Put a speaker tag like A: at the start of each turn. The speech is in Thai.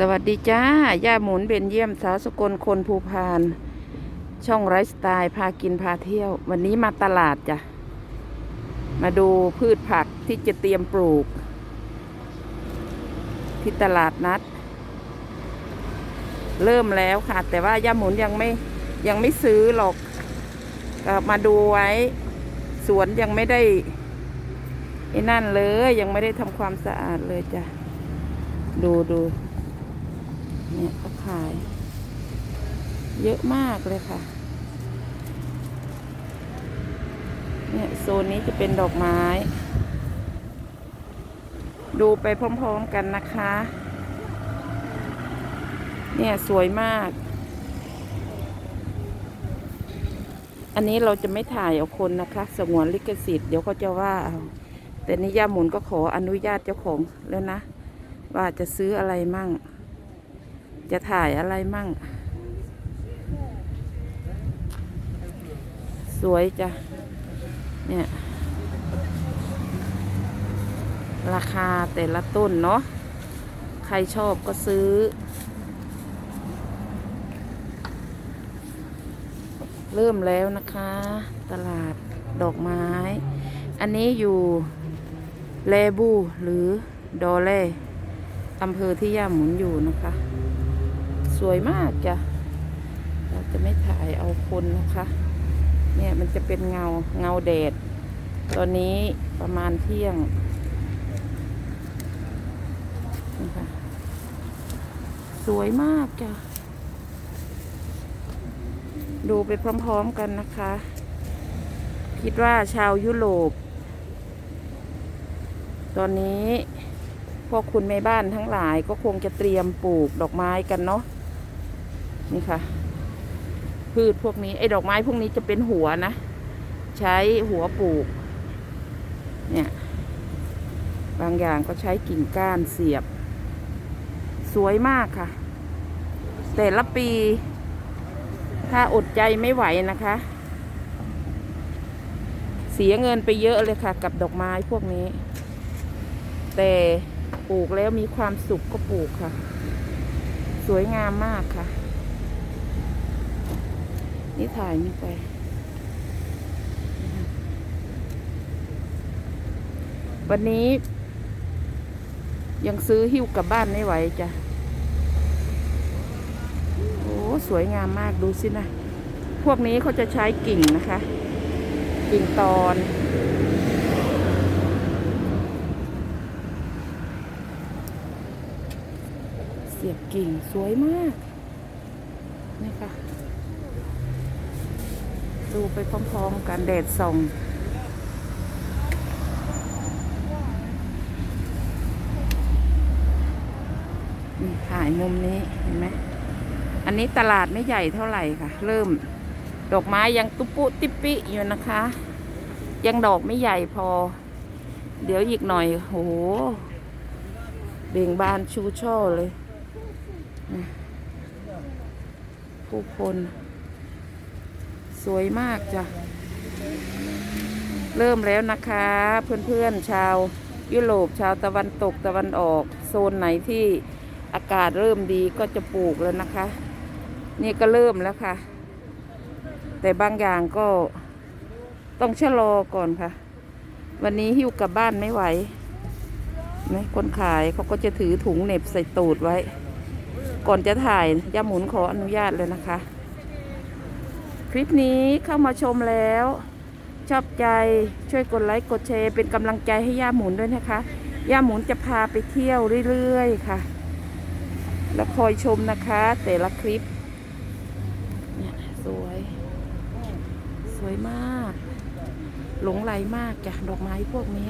A: สวัสดีจ้า ย่าหมุนเบนเยี่ยมสาวสกลคนภูพาน ช่องไลฟ์สไตล์พากินพาเที่ยว วันนี้มาตลาดจ้ะ มาดูพืชผักที่จะเตรียมปลูก ที่ตลาดนัด เริ่มแล้วค่ะ แต่ว่าย่าหมุนยังไม่ยังไม่ซื้อหรอกมาดูไว้ สวนยังไม่ได้ไอ้นั่นเลย ยังไม่ได้ทำความสะอาดเลยจ้ะ ดูดู เนี่ยเขาขาย เยอะมากเลยค่ะ เนี่ยโซนนี้จะเป็นดอกไม้ ดูไปพร้อมๆกันนะคะ เนี่ยสวยมาก อันนี้เราจะไม่ถ่ายเอาคนนะคะ สงวนลิขสิทธิ์ เดี๋ยวเขาจะว่าเอาแต่นี่ย่าหมุนก็ขออนุญาตเจ้าของแล้วนะ ว่าจะซื้ออะไรมั่ง จะถ่ายอะไรมั่ง สวยจ้ะ เนี่ย ราคาแต่ละต้นเนาะ ใครชอบก็ซื้อ เริ่มแล้วนะคะ ตลาดดอกไม้ อันนี้อยู่เลบูหรือดอเล่อำเภอที่ย่าหมุนอยู่นะคะ สวยมากจ้ะ เราจะไม่ถ่ายเอาคนนะคะ เนี่ยมันจะเป็นเงาเงาแดด ตอนนี้ประมาณเที่ยงนี่ค่ะสวยมากจ้ะ ดูไปพร้อมๆกันนะคะ คิดว่าชาวยุโรป ตอนนี้พวกคุณแม่บ้านทั้งหลายก็คงจะเตรียมปลูกดอกไม้กันเนาะ นี่ค่ะ พืชพวกนี้ไอ้ดอกไม้พวกนี้จะเป็นหัวนะ ใช้หัวปลูก เนี่ย บางอย่างก็ใช้กิ่งก้านเสียบ สวยมากค่ะ แต่ละปี ถ้าอดใจไม่ไหวนะคะ เสียเงินไปเยอะเลยค่ะ กับดอกไม้พวกนี้ แต่ปลูกแล้วมีความสุขก็ปลูกค่ะ สวยงามมากค่ะ นี่ถ่ายนี่ไปวันนี้ ยังซื้อหิ้วกลับบ้านไม่ไหวจ้ะ โอ้สวยงามมากดูสินะ พวกนี้เขาจะใช้กิ่งนะคะ กิ่งตอนเสียบกิ่งสวยมากนี่ค่ะ ดูไปพร้อมๆกันแดดส่องนี่ถ่ายมุมนี้เห็นไหม อันนี้ตลาดไม่ใหญ่เท่าไหร่ค่ะ เริ่ม ดอกไม้ยังตุปุติปิอยู่นะคะ ยังดอกไม่ใหญ่พอ เดี๋ยวอีกหน่อยโหเบ่งบานชูช่อเลยนะผู้คน วยมากจ้ะ เริ่มแล้วนะคะ เพื่อนๆชาวยุโรปชาวตะวันตกตะวันออก โซนไหนที่อากาศเริ่มดีก็จะปลูกแล้วนะคะ นี่ก็เริ่มแล้วค่ะ แต่บางอย่างก็ต้องชะลอก่อนค่ะ วันนี้หิ้วกลับบ้านไม่ไหวนะคนขายเขาก็จะถือถุงเน็บใส่ตูดไว้ ก่อนจะถ่ายย่าหมุนขออนุญาตเลยนะคะ คลิปนี้เข้ามาชมแล้ว ชอบใจช่วยกดไลค์กดแชร์เป็นกำลังใจให้ย่าหมุนด้วยนะคะ ย่าหมุนจะพาไปเที่ยวเรื่อยๆค่ะ แล้วคอยชมนะคะ แต่ละคลิปเนี่ยสวย สวยมาก หลงไหลมากจ้ะดอกไม้พวกนี้